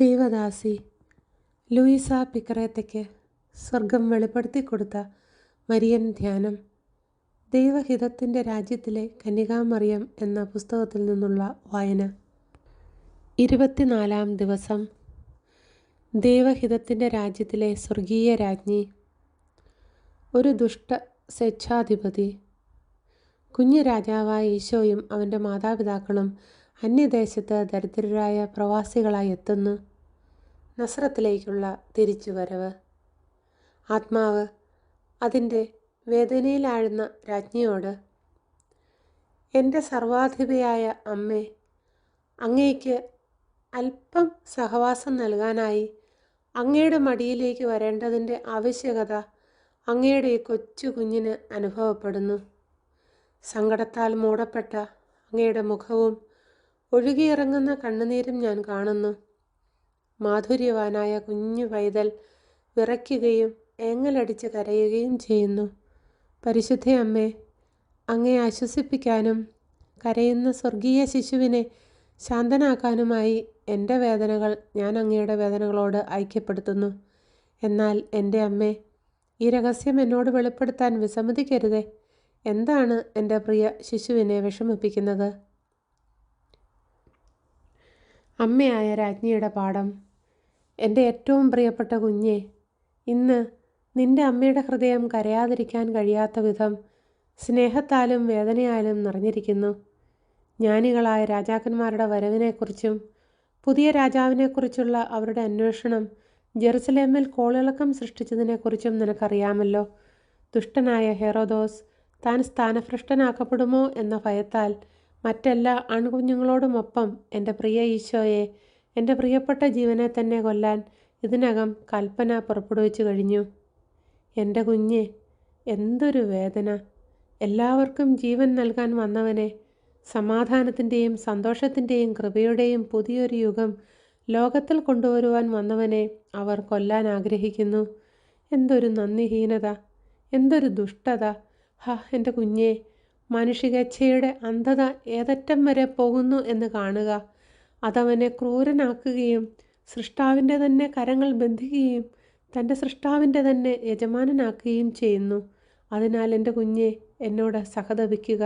Devadasi Louisa പിക്കറേത്തയ്ക്ക് സ്വർഗം വെളിപ്പെടുത്തി കൊടുത്ത മരിയൻ ധ്യാനം ദൈവഹിതത്തിന്റെ രാജ്യത്തിലെ കന്യകാമറിയം എന്ന പുസ്തകത്തിൽ നിന്നുള്ള വായന. ഇരുപത്തിനാലാം ദിവസം ദൈവഹിതത്തിന്റെ രാജ്യത്തിലെ സ്വർഗീയ രാജ്ഞി ഒരു ദുഷ്ട സ്വേച്ഛാധിപതി കുഞ്ഞു രാജാവായ ഈശോയും അവന്റെ മാതാപിതാക്കളും അന്യദേശത്ത് ദരിദ്രരായ പ്രവാസികളായി എത്തുന്നു. നസ്രത്തിലേക്കുള്ള തിരിച്ചുവരവ്. ആത്മാവ് അതിന്റെ വേദനയിലാഴുന്ന രാജ്ഞിയോട് എന്റെ സർവാധിപയായ അമ്മേ അങ്ങേക്ക് അല്പം സഹവാസം നൽകാനായി അങ്ങയുടെ മടിയിലേക്ക് വരേണ്ടതിന്റെ ആവശ്യകത അങ്ങയുടെ ഈ കൊച്ചു കുഞ്ഞിന് അനുഭവപ്പെടുന്നു. സങ്കടത്താൽ മൂടപ്പെട്ട അങ്ങയുടെ മുഖവും ഒഴുകിയിറങ്ങുന്ന കണ്ണുനീരും ഞാൻ കാണുന്നു. മാധുര്യവാനായ കുഞ്ഞു പൈതൽ വിറയ്ക്കുകയും ഏങ്ങലടിച്ച് കരയുകയും ചെയ്യുന്നു. പരിശുദ്ധ അമ്മേ അങ്ങേ ആശ്വസിപ്പിക്കാനും കരയുന്ന സ്വർഗീയ ശിശുവിനെ ശാന്തനാക്കാനുമായി എന്റെ വേദനകൾ ഞാൻ അങ്ങയുടെ വേദനകളോട് ഐക്യപ്പെടുത്തുന്നു. എന്നാൽ എന്റെ അമ്മേ ഈ രഹസ്യം എന്നോട് വെളിപ്പെടുത്താൻ വിസമ്മതിക്കരുതേ. എന്താണ് എന്റെ പ്രിയ ശിശുവിനെ വിഷമിപ്പിക്കുന്നത്? അമ്മയായ രാജ്ഞിയുടെ പാഠം എന്റെ ഏറ്റവും പ്രിയപ്പെട്ട കുഞ്ഞെ ഇന്ന് നിന്റെ അമ്മയുടെ ഹൃദയം കരയാതിരിക്കാൻ കഴിയാത്ത വിധം സ്നേഹത്താലും വേദനയാലും നിറഞ്ഞിരിക്കുന്നു. ജ്ഞാനികളായ രാജാക്കന്മാരുടെ വരവിനെക്കുറിച്ചും പുതിയ രാജാവിനെക്കുറിച്ചുള്ള അവരുടെ അന്വേഷണം ജെറുസലേമിൽ കോളിളക്കം സൃഷ്ടിച്ചതിനെക്കുറിച്ചും നിനക്കറിയാമല്ലോ. ദുഷ്ടനായ ഹെറോദോസ് താൻ സ്ഥാനഭ്രഷ്ടനാക്കപ്പെടുമോ എന്ന ഭയത്താൽ മറ്റെല്ലാ ആൺകുഞ്ഞുങ്ങളോടുമൊപ്പം എന്റെ പ്രിയ ഈശോയെ എന്റെ പ്രിയപ്പെട്ട ജീവനെ തന്നെ കൊല്ലാൻ ഇതിനകം കൽപ്പന പുറപ്പെടുവിച്ചു കഴിഞ്ഞു. എന്റെ കുഞ്ഞ് എന്തൊരു വേദന. എല്ലാവർക്കും ജീവൻ നൽകാൻ വന്നവനെ സമാധാനത്തിന്റെയും സന്തോഷത്തിന്റെയും കൃപയുടെയും പുതിയൊരു യുഗം ലോകത്തിൽ കൊണ്ടുവരുവാൻ വന്നവനെ അവർ കൊല്ലാൻ ആഗ്രഹിക്കുന്നു. എന്തൊരു നന്ദിഹീനത എന്തൊരു ദുഷ്ടത. ഹ എന്റെ കുഞ്ഞേ മനുഷ്യകച്ഛയുടെ അന്ധത ഏതറ്റം വരെ പോകുന്നു എന്ന് കാണുക. അതവനെ ക്രൂരനാക്കുകയും സൃഷ്ടാവിന്റെ തന്നെ കരങ്ങൾ ബന്ധിക്കുകയും തന്റെ സൃഷ്ടാവിന്റെ തന്നെ യജമാനനാക്കുകയും ചെയ്യുന്നു. അതിനാൽ എന്റെ കുഞ്ഞെ എന്നോട് സഹതപിക്കുക.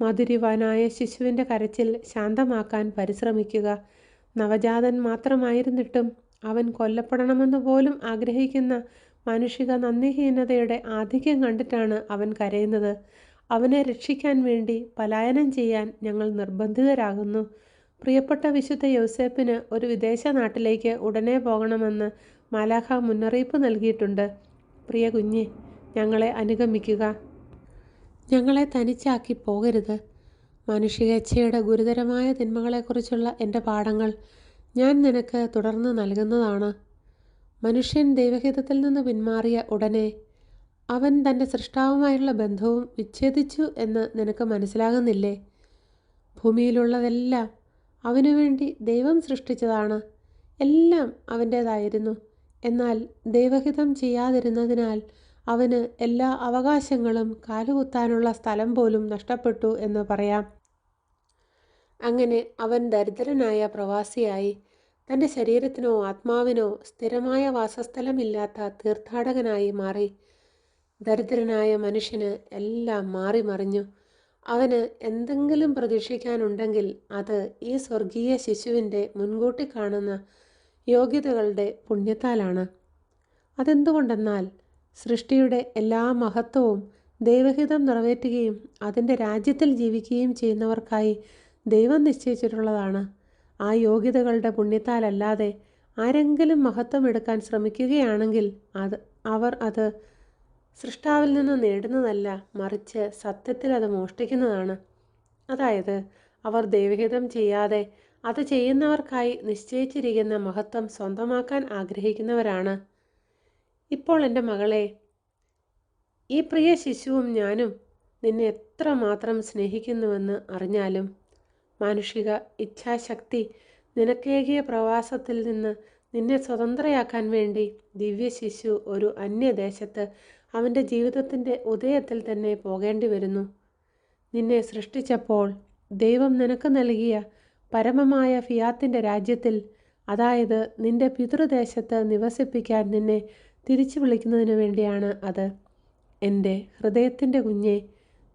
മധുരിവാനായ ശിശുവിന്റെ കരച്ചിൽ ശാന്തമാക്കാൻ പരിശ്രമിക്കുക. നവജാതൻ മാത്രമായിരുന്നിട്ടും അവൻ കൊല്ലപ്പെടണമെന്ന് പോലും ആഗ്രഹിക്കുന്ന മാനുഷിക നന്ദിഹീനതയുടെ ആധിക്യം കണ്ടിട്ടാണ് അവൻ കരയുന്നത്. അവനെ രക്ഷിക്കാൻ വേണ്ടി പലായനം ചെയ്യാൻ ഞങ്ങൾ നിർബന്ധിതരാകുന്നു. പ്രിയപ്പെട്ട വിശുദ്ധ യൗസേപ്പിന് ഒരു വിദേശ നാട്ടിലേക്ക് ഉടനെ പോകണമെന്ന് മാലാഖ മുന്നറിയിപ്പ് നൽകിയിട്ടുണ്ട്. പ്രിയ കുഞ്ഞെ ഞങ്ങളെ അനുഗമിക്കുക. ഞങ്ങളെ തനിച്ചാക്കി പോകരുത്. മനുഷ്യകച്ഛയുടെ ഗുരുതരമായ തിന്മകളെക്കുറിച്ചുള്ള എന്റെ പാഠങ്ങൾ ഞാൻ നിനക്ക് തുടർന്ന് നൽകുന്നതാണ്. മനുഷ്യൻ ദൈവഹിതത്തിൽ നിന്ന് പിന്മാറിയ ഉടനെ അവൻ തന്റെ സൃഷ്ടാവുമായുള്ള ബന്ധവും വിച്ഛേദിച്ചു എന്ന് നിനക്ക് മനസ്സിലാകുന്നില്ലേ? ഭൂമിയിലുള്ളതെല്ലാം അവനു വേണ്ടി ദൈവം സൃഷ്ടിച്ചതാണ്. എല്ലാം അവന്റേതായിരുന്നു എന്നാൽ ദൈവഹിതം ചെയ്യാതിരുന്നതിനാൽ അവന് എല്ലാ അവകാശങ്ങളും കാലുകുത്താനുള്ള സ്ഥലം പോലും നഷ്ടപ്പെട്ടു എന്ന് പറയാം. അങ്ങനെ അവൻ ദരിദ്രനായ പ്രവാസിയായി. തന്റെ ശരീരത്തിനോ ആത്മാവിനോ സ്ഥിരമായ വാസസ്ഥലമില്ലാത്ത തീർത്ഥാടകനായി മാറി. ദരിദ്രനായ മനുഷ്യന് എല്ലാം മാറി മറിഞ്ഞു അവന് എന്തെങ്കിലും പ്രതീക്ഷിക്കാനുണ്ടെങ്കിൽ അത് ഈ സ്വർഗീയ ശിശുവിന്റെ മുൻകൂട്ടി കാണുന്ന യോഗ്യതകളുടെ പുണ്യത്താലാണ്. അതെന്തുകൊണ്ടെന്നാൽ സൃഷ്ടിയുടെ എല്ലാ മഹത്വവും ദൈവഹിതം നിറവേറ്റുകയും അതിന്റെ രാജ്യത്തിൽ ജീവിക്കുകയും ചെയ്യുന്നവർക്കായി ദൈവം നിശ്ചയിച്ചിട്ടുള്ളതാണ്. ആ യോഗ്യതകളുടെ പുണ്യത്താലല്ലാതെ ആരെങ്കിലും മഹത്വം എടുക്കാൻ ശ്രമിക്കുകയാണെങ്കിൽ അത് അവർ അത് സൃഷ്ടാവിൽ നിന്ന് നേടുന്നതല്ല മറിച്ച് സത്യത്തിൽ അത് മോഷ്ടിക്കുന്നതാണ്. അതായത് അവർ ദൈവഹിതം ചെയ്യാതെ അത് ചെയ്യുന്നവർക്കായി നിശ്ചയിച്ചിരിക്കുന്ന മഹത്വം സ്വന്തമാക്കാൻ ആഗ്രഹിക്കുന്നവരാണ്. ഇപ്പോൾ എന്റെ മകളെ ഈ പ്രിയ ശിശുവും ഞാനും നിന്നെ എത്ര മാത്രം സ്നേഹിക്കുന്നുവെന്ന് അറിഞ്ഞാലും മാനുഷിക ഇച്ഛാശക്തി നിനക്കേകിയ പ്രവാസത്തിൽ നിന്ന് നിന്നെ സ്വതന്ത്രയാക്കാൻ വേണ്ടി ദിവ്യ ശിശു ഒരു അന്യദേശത്ത് അവന്റെ ജീവിതത്തിന്റെ ഉദയത്തിൽ തന്നെ പോകേണ്ടി വരുന്നു. നിന്നെ സൃഷ്ടിച്ചപ്പോൾ ദൈവം നിനക്ക് നൽകിയ പരമമായ ഫിയാത്തിന്റെ രാജ്യത്തിൽ അതായത് നിന്റെ പിതൃദേശത്ത് നിവസിപ്പിക്കാൻ നിന്നെ തിരിച്ചു വിളിക്കുന്നതിന് വേണ്ടിയാണ് അത്. എന്റെ ഹൃദയത്തിന്റെ കുഞ്ഞെ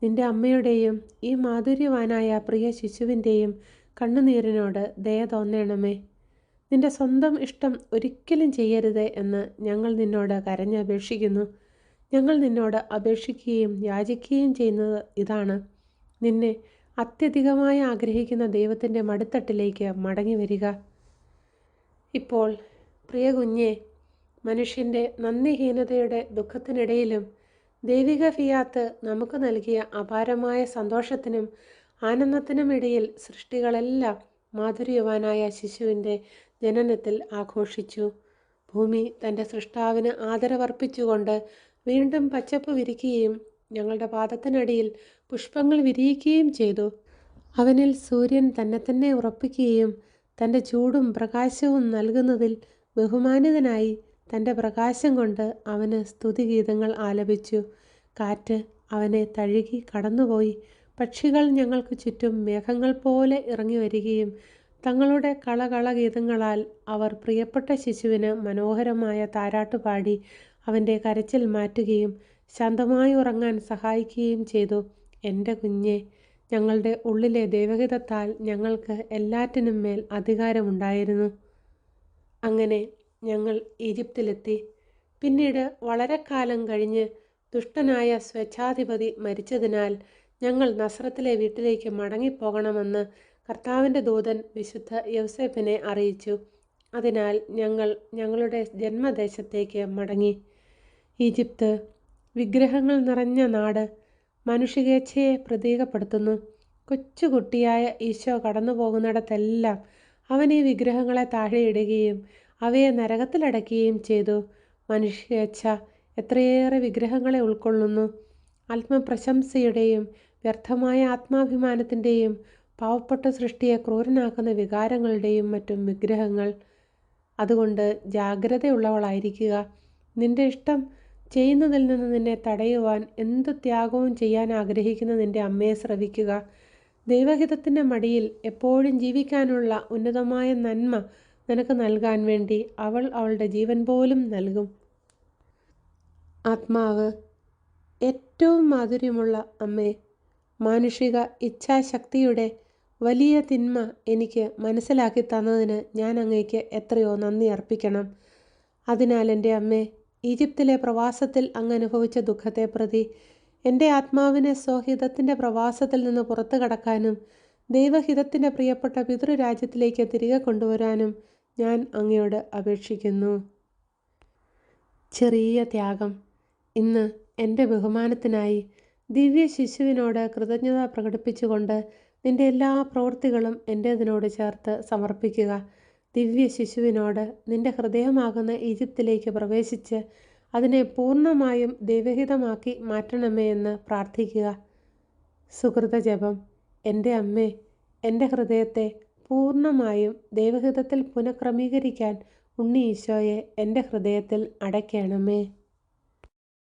നിന്റെ അമ്മയുടെയും ഈ മാധുര്യവാനായ പ്രിയ ശിശുവിന്റെയും കണ്ണുനീരിനോട് ദയ തോന്നണമേ. നിന്റെ സ്വന്തം ഇഷ്ടം ഒരിക്കലും ചെയ്യരുത് എന്ന് ഞങ്ങൾ നിന്നോട് കരഞ്ഞപേക്ഷിക്കുന്നു. ഞങ്ങൾ നിന്നോട് അപേക്ഷിക്കുകയും യാചിക്കുകയും ചെയ്യുന്നത് ഇതാണ്. നിന്നെ അത്യധികമായി ആഗ്രഹിക്കുന്ന ദൈവത്തിന്റെ മടുത്തട്ടിലേക്ക് മടങ്ങി വരിക ഇപ്പോൾ പ്രിയ കുഞ്ഞെ മനുഷ്യന്റെ നന്ദിഹീനതയുടെ ദുഃഖത്തിനിടയിലും ദൈവിക ഫിയാത്ത് നമുക്ക് നൽകിയ അപാരമായ സന്തോഷത്തിനും ആനന്ദത്തിനും ഇടയിൽ സൃഷ്ടികളെല്ലാം മാധുര്യവാനായ ശിശുവിന്റെ ജനനത്തിൽ ആഘോഷിച്ചു. ഭൂമി തന്റെ സൃഷ്ടാവിന് ആദരവർപ്പിച്ചുകൊണ്ട് വീണ്ടും പച്ചപ്പ് വിരിക്കുകയും ഞങ്ങളുടെ പാദത്തിനടിയിൽ പുഷ്പങ്ങൾ വിരിയിക്കുകയും ചെയ്തു. അവനിൽ സൂര്യൻ തന്നെ തന്നെ ഉറപ്പിക്കുകയും തന്റെ ചൂടും പ്രകാശവും നൽകുന്നതിൽ ബഹുമാനിതനായി തന്റെ പ്രകാശം കൊണ്ട് അവന് സ്തുതിഗീതങ്ങൾ ആലപിച്ചു. കാറ്റ് അവനെ തഴുകി കടന്നുപോയി. പക്ഷികൾ ഞങ്ങൾക്ക് ചുറ്റും മേഘങ്ങൾ പോലെ ഇറങ്ങി വരികയും തങ്ങളുടെ കളകള ഗീതങ്ങളാൽ അവർ പ്രിയപ്പെട്ട ശിശുവിന് മനോഹരമായ താരാട്ട് പാടി അവന്റെ കരച്ചിൽ മാറ്റുകയും ശാന്തമായി ഉറങ്ങാൻ സഹായിക്കുകയും ചെയ്തു. എന്റെ കുഞ്ഞെ ഞങ്ങളുടെ ഉള്ളിലെ ദൈവഹിതത്താൽ ഞങ്ങൾക്ക് എല്ലാറ്റിനും മേൽ അധികാരമുണ്ടായിരുന്നു. അങ്ങനെ ഞങ്ങൾ ഈജിപ്തിലെത്തി. പിന്നീട് വളരെ കാലം കഴിഞ്ഞ് ദുഷ്ടനായ സ്വച്ഛാധിപതി മരിച്ചതിനാൽ ഞങ്ങൾ നസ്രത്തിലെ വീട്ടിലേക്ക് മടങ്ങിപ്പോകണമെന്ന് കർത്താവിന്റെ ദൂതൻ വിശുദ്ധ യൗസേപ്പിനെ അറിയിച്ചു. അതിനാൽ ഞങ്ങൾ ഞങ്ങളുടെ ജന്മദേശത്തേക്ക് മടങ്ങി. ഈജിപ്ത്. വിഗ്രഹങ്ങൾ നിറഞ്ഞ നാട് മനുഷ്യകേച്ഛയെ പ്രതീകപ്പെടുത്തുന്നു. കൊച്ചുകുട്ടിയായ ഈശോ കടന്നു പോകുന്നിടത്തെല്ലാം അവൻ ഈ വിഗ്രഹങ്ങളെ താഴെയിടുകയും അവയെ നരകത്തിലടക്കുകയും ചെയ്തു. മനുഷ്യകേച്ഛ എത്രയേറെ വിഗ്രഹങ്ങളെ ഉൾക്കൊള്ളുന്നു. ആത്മപ്രശംസയുടെയും വ്യർത്ഥമായ ആത്മാഭിമാനത്തിന്റെയും പാവപ്പെട്ട സൃഷ്ടിയെ ക്രൂരനാക്കുന്ന വികാരങ്ങളുടെയും മറ്റും വിഗ്രഹങ്ങൾ. അതുകൊണ്ട് ജാഗ്രതയുള്ളവളായിരിക്കുക. നിന്റെ ഇഷ്ടം ചെയ്യുന്നതിൽ നിന്ന് നിന്നെ തടയുവാൻ എന്ത് ത്യാഗവും ചെയ്യാൻ ആഗ്രഹിക്കുന്ന നിന്റെ അമ്മയെ ശ്രവിക്കുക ദൈവഹിതത്തിന്റെ മടിയിൽ എപ്പോഴും ജീവിക്കാനുള്ള ഉന്നതമായ നന്മ നിനക്ക് നൽകാൻ വേണ്ടി അവൾ അവളുടെ ജീവൻ പോലും നൽകും. ആത്മാവ് ഏറ്റവും മാധുര്യമുള്ള അമ്മേ മാനുഷിക ഇച്ഛാശക്തിയുടെ വലിയ തിന്മ എനിക്ക് മനസ്സിലാക്കി തന്നതിന് ഞാൻ അങ്ങേക്ക് എത്രയോ നന്ദി അർപ്പിക്കണം. അതിനാൽ എന്റെ അമ്മേ ഈജിപ്തിലെ പ്രവാസത്തിൽ അങ്ങ് അനുഭവിച്ച ദുഃഖത്തെ പ്രതി എന്റെ ആത്മാവിനെ സ്വഹിതത്തിന്റെ പ്രവാസത്തിൽ നിന്ന് പുറത്തു കടക്കാനും ദൈവഹിതത്തിന്റെ പ്രിയപ്പെട്ട പിതൃരാജ്യത്തിലേക്ക് തിരികെ കൊണ്ടുവരാനും ഞാൻ അങ്ങയോട് അപേക്ഷിക്കുന്നു. ചെറിയ ത്യാഗം. ഇന്ന് എന്റെ ബഹുമാനത്തിനായി ദിവ്യ ശിശുവിനോട് കൃതജ്ഞത പ്രകടിപ്പിച്ചുകൊണ്ട് നിന്റെ എല്ലാ പ്രവൃത്തികളും എന്റേതിനോട് ചേർത്ത് സമർപ്പിക്കുക. ദിവ്യ ശിശുവിനോട് നിന്റെ ഹൃദയമാകുന്ന ഈജിപ്തിലേക്ക് പ്രവേശിച്ച് അതിനെ പൂർണമായും ദൈവഹിതമാക്കി മാറ്റണമേ എന്ന് പ്രാർത്ഥിക്കുക. സുഹൃത ജപം. എന്റെ അമ്മേ എന്റെ ഹൃദയത്തെ പൂർണമായും ദൈവഹിതത്തിൽ പുനഃക്രമീകരിക്കാൻ ഉണ്ണി ഈശോയെ എന്റെ ഹൃദയത്തിൽ അടയ്ക്കണമേ.